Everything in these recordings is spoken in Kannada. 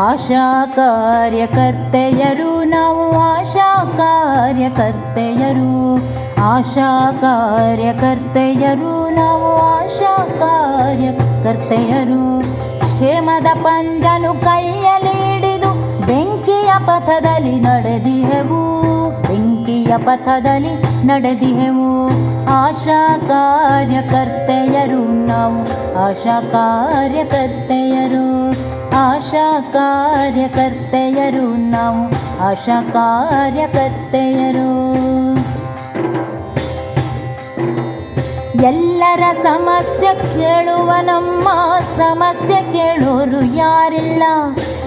ಆಶಾ ಕಾರ್ಯಕರ್ತೆಯರು ನಾವು ಆಶಾ ಕಾರ್ಯಕರ್ತೆಯರು ಆಶಾ ಕಾರ್ಯಕರ್ತೆಯರು ನಾವು ಆಶಾ ಕಾರ್ಯಕರ್ತೆಯರು ಕ್ಷೇಮದ ಪಂಜನು ಕೈಯಲ್ಲಿ ಹಿಡಿದು ಬೆಂಕಿಯ ಪಥದಲ್ಲಿ ನಡೆದಿಹೆವು. ಬೆಂಕಿಯ ಪಥದಲ್ಲಿ ನಡೆದಿಹೆವು. ಆಶಾ ಕಾರ್ಯಕರ್ತೆಯರು ನಾವು ಆಶಾ ಕಾರ್ಯಕರ್ತೆಯರು ಆಶಾ ಕಾರ್ಯಕರ್ತೆಯರು ನಾವು ಆಶಾ ಕಾರ್ಯಕರ್ತೆಯರು. ಎಲ್ಲರ ಸಮಸ್ಯೆ ಕೇಳುವ ನಮ್ಮ ಸಮಸ್ಯೆ ಕೇಳೋರು ಯಾರಿಲ್ಲ?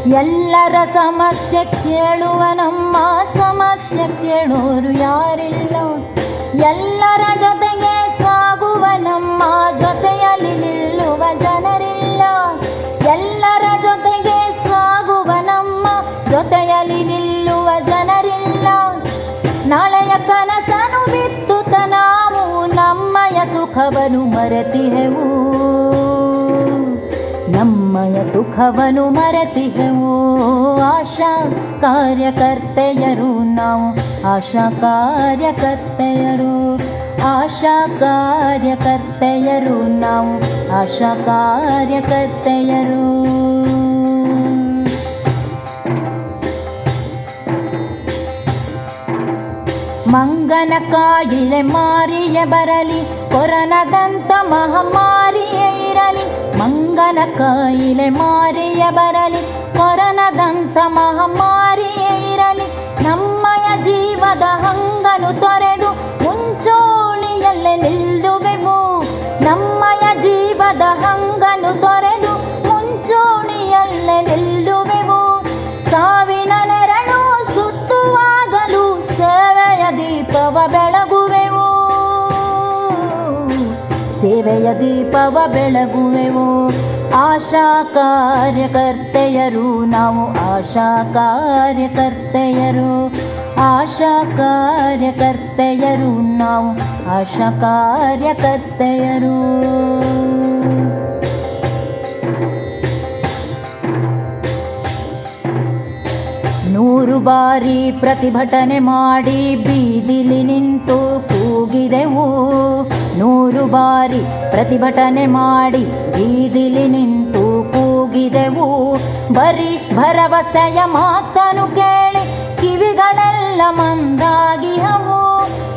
ಎಲ್ಲರ ಸಮಸ್ಯೆ ಕೇಳುವ ನಮ್ಮ ಸಮಸ್ಯೆ ಕೇಳೋರು ಯಾರಿಲ್ಲ? ಎಲ್ಲರ ಜೊತೆಗೆ ಸಾಗುವ ನಮ್ಮ ಜೊತೆಯಲ್ಲಿ ಕನಸನು ಬಿತ್ತುತ್ತ ನಾವು ನಮ್ಮಯ ಸುಖವನ್ನು ಮರೆತಿಹೆವು. ನಮ್ಮಯ ಸುಖವನ್ನು ಮರೆತಿಹೆವು. ಆಶಾ ಕಾರ್ಯಕರ್ತೆಯರು ನಾವು, ಆಶಾ ಕಾರ್ಯಕರ್ತೆಯರು. ಆಶಾ ಕಾರ್ಯಕರ್ತೆಯರು ನಾವು, ಆಶಾ ಕಾರ್ಯಕರ್ತೆಯರು. ಮಂಗನ ಕಾಯಿಲೆ ಮಾರಿಯ ಬರಲಿ ಕೊರೋನಾದಂತ ಮಹಾಮಾರಿಯೇ ಇರಲಿ ಮಂಗನ ಕಾಯಿಲೆ ಮಾರಿಯ ಬರಲಿ ಕೊರೋನಾದಂತ ಮಹಾಮಾರಿಯೇ ಇರಲಿ ನಮ್ಮಯ ಜೀವದ ಹಂಗನು ಸೇವೆಯ ದೀಪವ ಬೆಳಗುವೆವು. ಆಶಾ ಕಾರ್ಯಕರ್ತೆಯರು, ನಾವು ಆಶಾ ಕಾರ್ಯಕರ್ತೆಯರು. ಆಶಾ ಕಾರ್ಯಕರ್ತೆಯರು, ನಾವು ಆಶಾ ಕಾರ್ಯಕರ್ತೆಯರು. ನೂರು ಬಾರಿ ಪ್ರತಿಭಟನೆ ಮಾಡಿ ಬೀದಿಲಿ ನಿಂತು ಕೂಗಿದೆವು ನೂರು ಬಾರಿ ಪ್ರತಿಭಟನೆ ಮಾಡಿ ಬೀದಿಲಿ ನಿಂತು ಕೂಗಿದೆವು. ಬರೀ ಭರವಸೆಯ ಮಾತನು ಕೇಳಿ ಕಿವಿಗಳೆಲ್ಲ ಮಂದಾಗಿಹವು.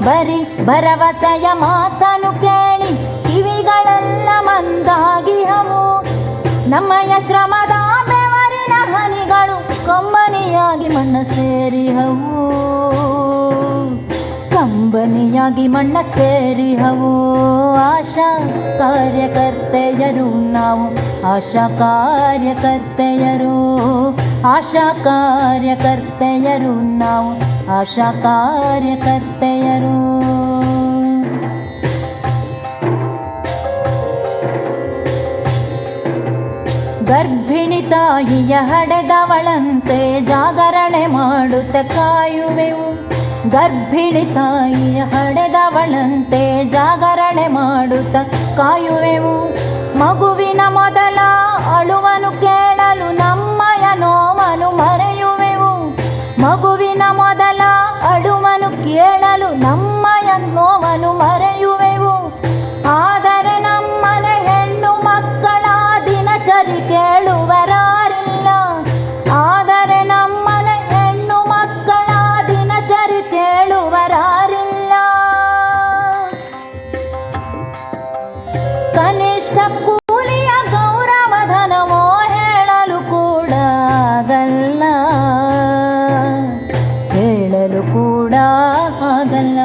ಬರೀ ಭರವಸೆಯ ಮಾತನು ಕೇಳಿ ಕಿವಿಗಳೆಲ್ಲ ಮಂದಾಗಿಹವು. ನಮ್ಮಯ ಶ್ರಮದ ಬೆವರಿನ ಹನಿಗಳು ಕಂಬನಿಯಾಗಿ ಮಣ್ಣ ಸೇರಿಹವು. ಕಂಬನಿಯಾಗಿ ಮಣ್ಣ ಸೇರಿಹವು. ಆಶಾ ಕಾರ್ಯಕರ್ತೆಯರು ನಾವು, ಆಶಾ ಕಾರ್ಯಕರ್ತೆಯರು. ಆಶಾ ಕಾರ್ಯಕರ್ತೆಯರು ನಾವು, ಆಶಾ ಕಾರ್ಯಕರ್ತೆಯರು. ಗರ್ಭಿಣಿ ತಾಯಿಯ ಹಡೆದವಳಂತೆ ಜಾಗರಣೆ ಮಾಡುತ್ತ ಕಾಯುವೆವು. ಗರ್ಭಿಣಿ ತಾಯಿಯ ಹಡೆದವಳಂತೆ ಜಾಗರಣೆ ಮಾಡುತ್ತ ಕಾಯುವೆವು ಮಗುವಿನ ಮೊದಲ ಕನಿಷ್ಠ ಕೂಲಿಯ ಗೌರವಧನವೋ ಹೇಳಲು ಕೂಡ ಆಗಲ್ಲ ಹೇಳಲು ಕೂಡ ಆಗಲ್ಲ.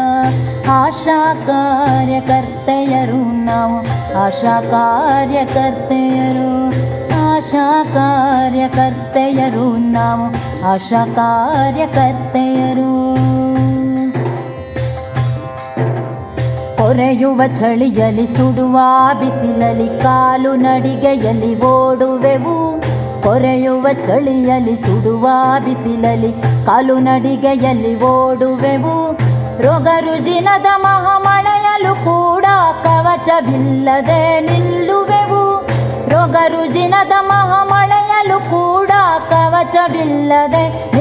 ಆಶಾ ಕಾರ್ಯಕರ್ತೆಯರು ನಾವು, ಆಶಾ ಕಾರ್ಯಕರ್ತೆಯರು ಆಶಾ ಕಾರ್ಯಕರ್ತೆಯರು ನಾವು, ಆಶಾ ಕಾರ್ಯಕರ್ತೆಯರು. ಕೊರೆಯುವ ಚಳಿಯಲಿ ಸುಡುವ ಬಿಸಿಲಲಿ ಕಾಲು ನಡಿಗೆಯಲ್ಲಿ ಓಡುವೆವು. ಕೊರೆಯುವ ಚಳಿಯಲಿ ಸುಡುವ ಬಿಸಿಲಲಿ ಕಾಲು ನಡಿಗೆಯಲ್ಲಿ ಓಡುವೆವು. ರೋಗ ರುಜಿನದ ಮಹಾಮಳೆಯಲು ಕೂಡ ಕವಚವಿಲ್ಲದೆ ನಿಲ್ಲುವೆವು. ರೋಗ ರುಜಿನದ ಮಹಾಮಳೆಯಲು ಕೂಡ ಕವಚವಿಲ್ಲದೆ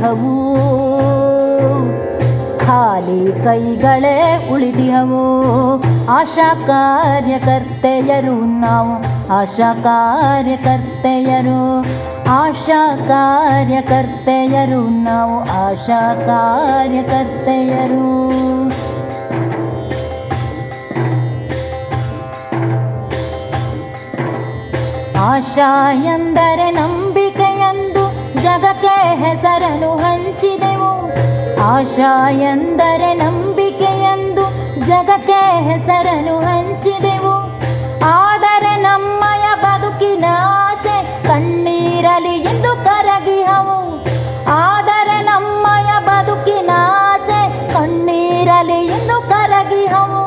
ಉಳಿದಿಹವು. ಖಾಲಿ ಕೈಗಳೇ ಉಳಿದಿಹವು. ಆಶಾ ಕಾರ್ಯಕರ್ತೆಯರು ನಾವು, ಆಶಾ ಕಾರ್ಯಕರ್ತೆಯರು. ಆಶಾ ಕಾರ್ಯಕರ್ತೆಯರು ನಾವು, ಆಶಾ ಕಾರ್ಯಕರ್ತೆಯರು. ಆಶಾ ಎಂದರೆ ಜಗಕ್ಕೆ ಹೆಸರನ್ನು ಹಂಚಿದೆವು. ಆಶಾ ಎಂದರೆ ನಂಬಿಕೆಯೆಂದು ಜಗಕ್ಕೆ ಹೆಸರನ್ನು ಹಂಚಿದೆವು. ಆದರೆ ನಮ್ಮಯ ಬದುಕಿನ ಆಸೆ ಕಣ್ಣೀರಲಿ ಎಂದು ಕರಗಿಹವು. ಆದರೆ ನಮ್ಮಯ ಬದುಕಿನ ಆಸೆ ಕಣ್ಣೀರಲಿ ಎಂದು ಕರಗಿಹವು.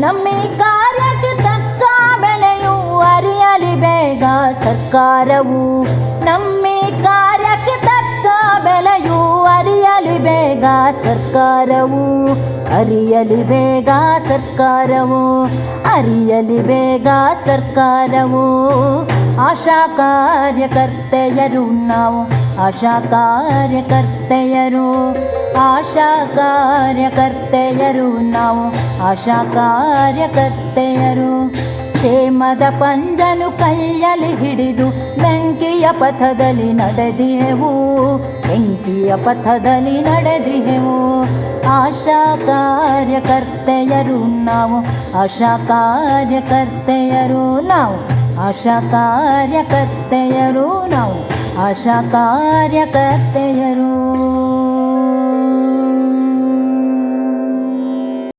ನಮ್ಮಿ ಕಾರ್ಯಕ್ಕೆ ತಕ್ಕ ಬೆಲೆಯು ಅರಿಯಲಿ ಬೇಗ ಸರ್ಕಾರವು. ಸರ್ಕಾರವು ಅರಿಯಲಿ ಬೇಗ ಸರ್ಕಾರವು, ಅರಿಯಲಿ ಬೇಗ ಸರ್ಕಾರವು. ಆಶಾ ಕಾರ್ಯಕರ್ತೆಯರು ನಾವು, ಆಶಾ ಕಾರ್ಯಕರ್ತೆಯರು. ಆಶಾ ಕಾರ್ಯಕರ್ತೆಯರು ನಾವು, ಆಶಾ ಕಾರ್ಯಕರ್ತೆಯರು. ಕ್ಷೇಮದ ಪಂಜನು ಕೈಯಲ್ಲಿ ಹಿಡಿದು ಬೆಂಕಿಯ ಪಥದಲ್ಲಿ ನಡೆದಿಹೆವು ಬೆಂಕಿಯ ಪಥದಲ್ಲಿ ನಡೆದಿಹೆವು ಆಶಾ ಕಾರ್ಯಕರ್ತೆಯರು ನಾವು, ಆಶಾ ಕಾರ್ಯಕರ್ತೆಯರು ನಾವು, ಆಶಾ ಕಾರ್ಯಕರ್ತೆಯರು ನಾವು, ಆಶಾ ಕಾರ್ಯಕರ್ತೆಯರು.